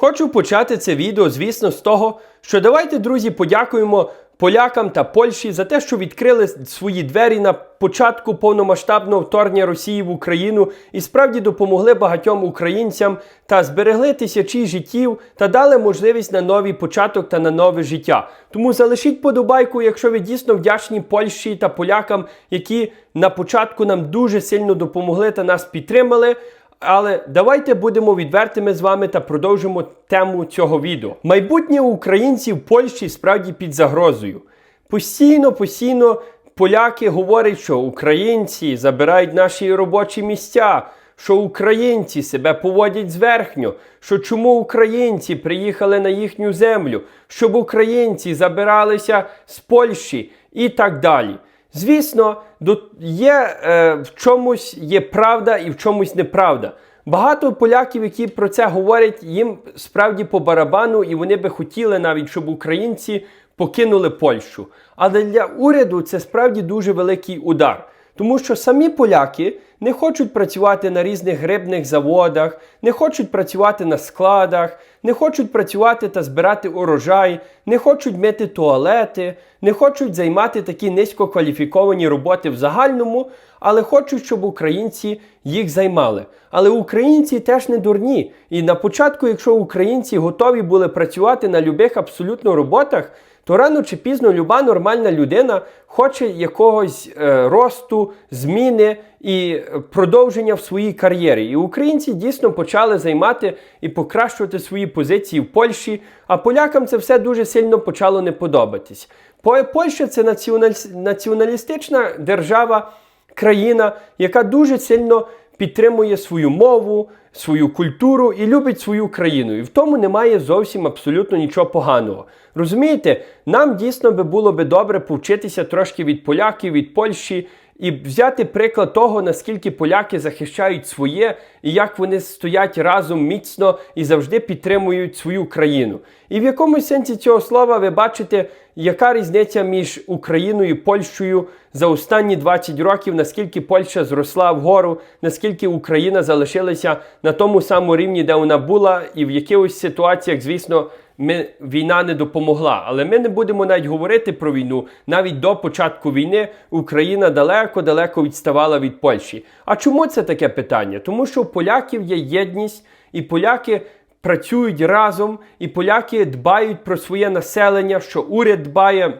Хочу почати це відео, звісно, з того, що давайте, друзі, подякуємо полякам та Польщі за те, що відкрили свої двері на початку повномасштабного вторгнення Росії в Україну і справді допомогли багатьом українцям та зберегли тисячі життів та дали можливість на новий початок та на нове життя. Тому залишіть подобайку, якщо ви дійсно вдячні Польщі та полякам, які на початку нам дуже сильно допомогли та нас підтримали. Але давайте будемо відвертими з вами та продовжимо тему цього відео. Майбутнє українців в Польщі справді під загрозою. Постійно, постійно поляки говорять, що українці забирають наші робочі місця, що українці себе поводять зверхньо, що чому українці приїхали на їхню землю, щоб українці забиралися з Польщі і так далі. Звісно, є е, в чомусь є правда і в чомусь неправда. Багато поляків, які про це говорять, їм справді по барабану, і вони би хотіли навіть, щоб українці покинули Польщу. Але для уряду це справді дуже великий удар. Тому що самі поляки не хочуть працювати на різних рибних заводах, не хочуть працювати на складах, не хочуть працювати та збирати урожай, не хочуть мити туалети, не хочуть займати такі низькокваліфіковані роботи в загальному, але хочуть, щоб українці їх займали. Але українці теж не дурні. І на початку, якщо українці готові були працювати на любих абсолютно роботах, то рано чи пізно люба нормальна людина хоче якогось е, росту, зміни і е, продовження в своїй кар'єрі. І українці дійсно почали займати і покращувати свої позиції в Польщі, а полякам це все дуже сильно почало не подобатись. По- Польща це націоналістична держава, країна, яка дуже сильно підтримує свою мову, свою культуру і любить свою країну. І в тому немає зовсім абсолютно нічого поганого. Розумієте, нам дійсно би було би добре повчитися трошки від поляків, від Польщі. І взяти приклад того, наскільки поляки захищають своє, і як вони стоять разом міцно і завжди підтримують свою країну. І в якомусь сенсі цього слова ви бачите, яка різниця між Україною і Польщею за останні 20 років, наскільки Польща зросла вгору, наскільки Україна залишилася на тому самому рівні, де вона була, і в якихось ситуаціях, звісно, ми, війна не допомогла. Але ми не будемо навіть говорити про війну. Навіть до початку війни Україна далеко-далеко відставала від Польщі. А чому це таке питання? Тому що у поляків є єдність, і поляки працюють разом, і поляки дбають про своє населення, що уряд дбає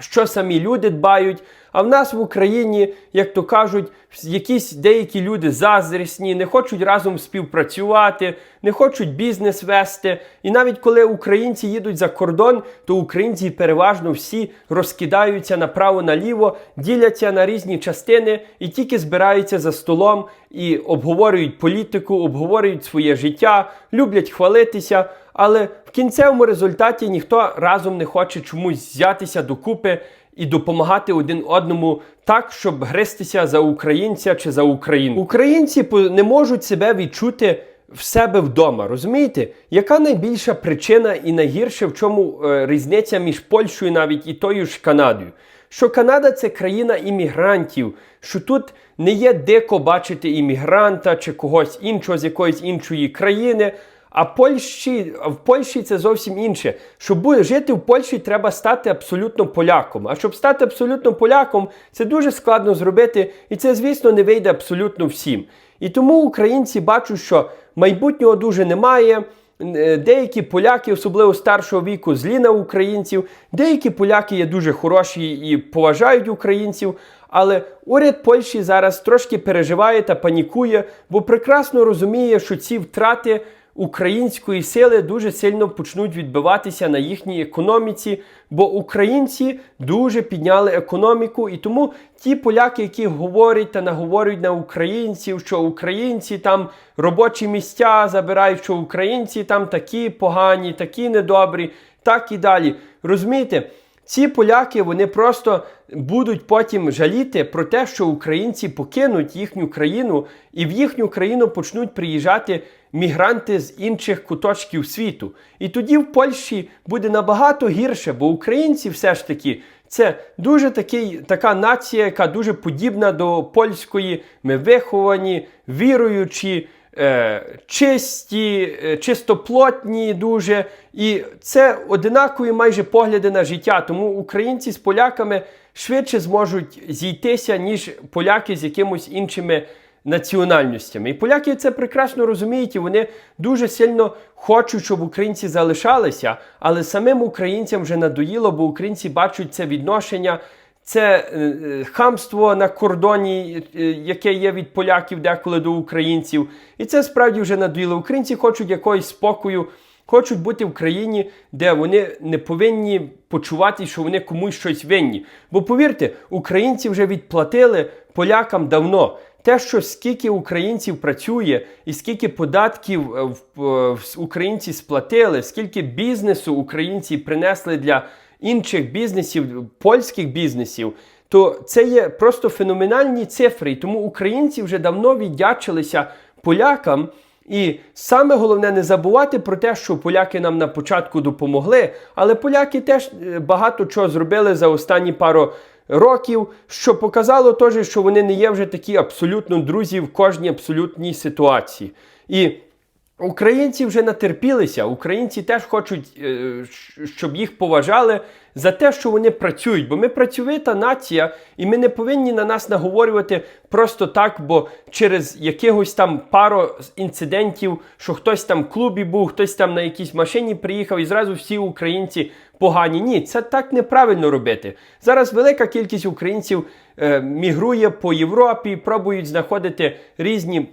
що самі люди дбають. А в нас в Україні, як то кажуть, якісь деякі люди заздрісні, не хочуть разом співпрацювати, не хочуть бізнес вести. І навіть коли українці їдуть за кордон, то українці переважно всі розкидаються направо-наліво, діляться на різні частини і тільки збираються за столом і обговорюють політику, обговорюють своє життя, люблять хвалитися. Але в кінцевому результаті ніхто разом не хоче чомусь взятися докупи і допомагати один одному так, щоб гристися за українця чи за Україну. Українці не можуть себе відчути в себе вдома. Розумієте, яка найбільша причина і найгірше в чому е, різниця між Польщею навіть і тою ж Канадою? Що Канада це країна іммігрантів, що тут не є дико бачити іммігранта чи когось іншого з якоїсь іншої країни. А Польщі, в Польщі це зовсім інше. Щоб жити в Польщі, треба стати абсолютно поляком. А щоб стати абсолютно поляком, це дуже складно зробити, і це, звісно, не вийде абсолютно всім. І тому українці бачать, що майбутнього дуже немає. Е, Деякі поляки, особливо старшого віку, злі на українців. Деякі поляки є дуже хороші і поважають українців. Але уряд Польщі зараз трошки переживає та панікує, бо прекрасно розуміє, що ці втрати української сили дуже сильно почнуть відбиватися на їхній економіці, бо українці дуже підняли економіку, і тому ті поляки, які говорять та наговорюють на українців, що українці там робочі місця забирають, що українці там такі погані, такі недобрі, так і далі. Розумієте? Ці поляки вони просто будуть потім жаліти про те, що українці покинуть їхню країну, і в їхню країну почнуть приїжджати мігранти з інших куточків світу. І тоді в Польщі буде набагато гірше, бо українці все ж таки. Це дуже такий, така нація, яка дуже подібна до польської. Ми виховані, віруючі, е, чисті, е, чистоплотні дуже. І це одинакові майже погляди на життя. Тому українці з поляками швидше зможуть зійтися, ніж поляки з якимось іншими національностями. І поляки це прекрасно розуміють, і вони дуже сильно хочуть, щоб українці залишалися, але самим українцям вже надоїло, бо українці бачать це відношення. Це е, е, хамство на кордоні, е, яке є від поляків деколи до українців. І це справді вже надоїло. Українці хочуть якогось спокою, хочуть бути в країні, де вони не повинні почувати, що вони комусь щось винні. Бо повірте, українці вже відплатили полякам давно. Те, що скільки українців працює, і скільки податків е, е, українці сплатили, скільки бізнесу українці принесли для інших бізнесів, польських бізнесів, то це є просто феноменальні цифри. І тому українці вже давно віддячилися полякам. І саме головне не забувати про те, що поляки нам на початку допомогли, але поляки теж е, багато чого зробили за останні пару років, що показало теж, що вони не є вже такі абсолютно друзі в кожній абсолютній ситуації. І Українці вже натерпілися. Українці теж хочуть, е, щоб їх поважали за те, що вони працюють. Бо ми працьовита нація, і ми не повинні на нас наговорювати просто так, бо через якихось там пару інцидентів, що хтось там в клубі був, хтось там на якійсь машині приїхав, і зразу всі українці погані. Ні, це так неправильно робити. Зараз велика кількість українців е, мігрує по Європі, пробують знаходити різні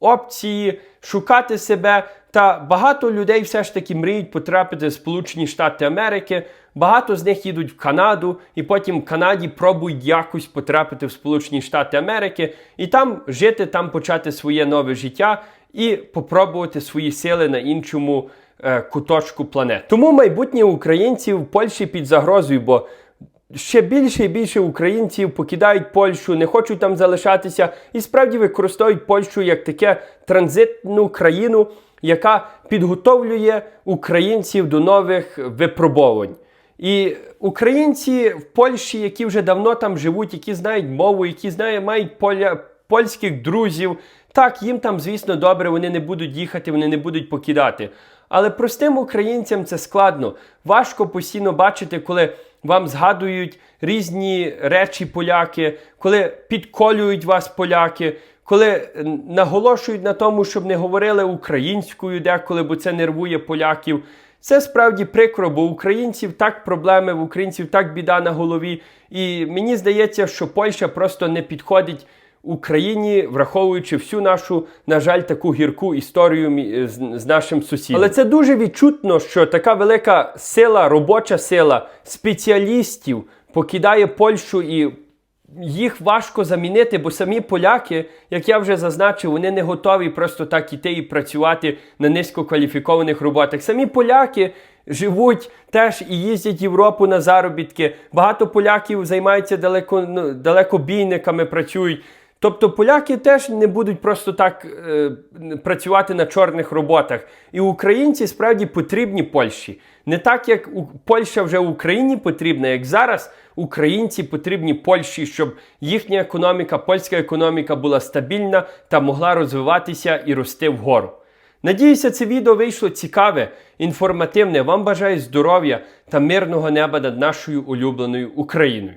опції, шукати себе. Та багато людей все ж таки мріють потрапити в Сполучені Штати Америки. Багато з них їдуть в Канаду, і потім в Канаді пробують якось потрапити в Сполучені Штати Америки і там жити, там почати своє нове життя і попробувати свої сили на іншому е, куточку планети. Тому майбутнє українців в Польщі під загрозою, бо ще більше і більше українців покидають Польщу, не хочуть там залишатися і справді використовують Польщу як таке транзитну країну, яка підготовлює українців до нових випробувань. І українці в Польщі, які вже давно там живуть, які знають мову, які знають, мають поля, польських друзів, так, їм там, звісно, добре, вони не будуть їхати, вони не будуть покидати. Але простим українцям це складно. Важко постійно бачити, коли вам згадують різні речі поляки, коли підколюють вас поляки, коли е, наголошують на тому, щоб не говорили українською деколи, бо це нервує поляків. Це справді прикро, бо українців так проблеми, в українців так біда на голові. І мені здається, що Польща просто не підходить Україні, враховуючи всю нашу, на жаль, таку гірку історію з, з нашим сусідом. Але це дуже відчутно, що така велика сила, робоча сила спеціалістів покидає Польщу і їх важко замінити, бо самі поляки, як я вже зазначив, вони не готові просто так іти і працювати на низькокваліфікованих роботах. Самі поляки живуть теж і їздять Європу на заробітки. Багато поляків займаються далеко, ну, далекобійниками, працюють. Тобто поляки теж не будуть просто так е, працювати на чорних роботах. І українці справді потрібні Польщі. Не так, як у, Польща вже Україні потрібна, як зараз українці потрібні Польщі, щоб їхня економіка, польська економіка була стабільна та могла розвиватися і рости вгору. Надіюся, це відео вийшло цікаве, інформативне. Вам бажаю здоров'я та мирного неба над нашою улюбленою Україною.